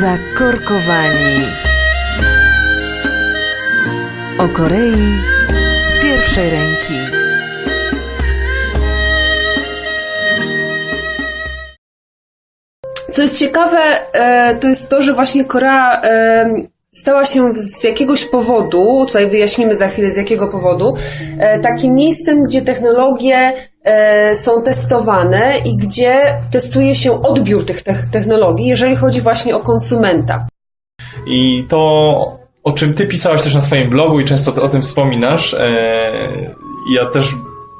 Zakorkowani. O Korei z pierwszej ręki. Co jest ciekawe, e, to jest to, że właśnie Korea e, stała się z jakiegoś powodu, tutaj wyjaśnimy za chwilę z jakiego powodu, e, takim miejscem, gdzie technologie są testowane i gdzie testuje się odbiór tych te- technologii, jeżeli chodzi właśnie o konsumenta. I to, o czym ty pisałeś też na swoim blogu i często o tym wspominasz, e, ja też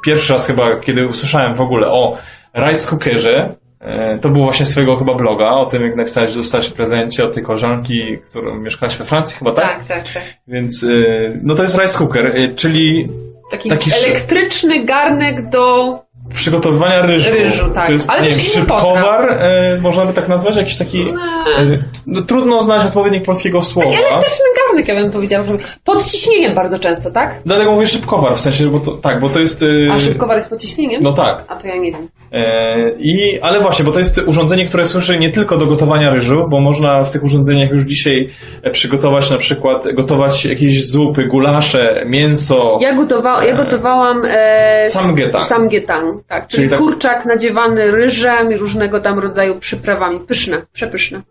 pierwszy raz chyba, kiedy usłyszałem w ogóle o rice cookerze, e, to było właśnie z twojego chyba bloga, o tym jak napisałeś, że dostałeś w prezencie od tej koleżanki, którą mieszkałaś we Francji chyba, tak? tak, tak. Więc, e, no to jest rice cooker, e, czyli Taki, Taki elektryczny garnek do przygotowywania ryżu. Ryżu, tak. To jest, Ale nie wiem, szybkowar, e, można by tak nazwać, jakiś taki... E, no, trudno znaleźć odpowiednik polskiego słowa. elektryczny garnek, ja bym powiedziała. Pod ciśnieniem bardzo często, tak? Dlatego mówię szybkowar, w sensie, bo to, tak, bo to jest... e, A szybkowar jest pod ciśnieniem? No tak. A to ja nie wiem. E, I, ale właśnie, bo to jest urządzenie, które służy nie tylko do gotowania ryżu, bo można w tych urządzeniach już dzisiaj e, przygotować na przykład, gotować jakieś zupy, gulasze, mięso. Ja, gotowa, ja gotowałam e, samgyetang, tak, czyli, Czyli tak- kurczak nadziewany ryżem i różnego tam rodzaju przyprawami. Pyszne, przepyszne.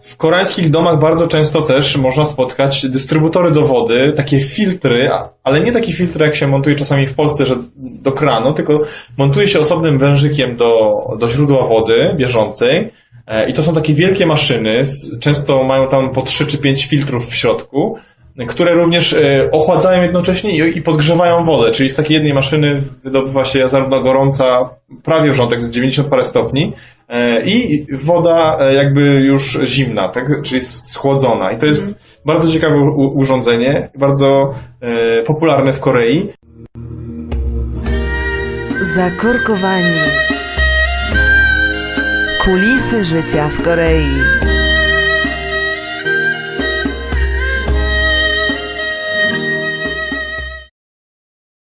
W koreańskich domach bardzo często też można spotkać dystrybutory do wody, takie filtry, ale nie takie filtry, jak się montuje czasami w Polsce, że do kranu, tylko montuje się osobnym wężykiem do, do źródła wody bieżącej. E, I to są takie wielkie maszyny, często mają tam po 3 czy 5 filtrów w środku, które również e, ochładzają jednocześnie i, podgrzewają wodę, czyli z takiej jednej maszyny wydobywa się zarówno gorąca, prawie wrzątek z 90 parę stopni e, i woda e, jakby już zimna, tak? czyli schłodzona. I to jest bardzo ciekawe urządzenie, bardzo popularne w Korei. Zakorkowani. Kulisy życia w Korei.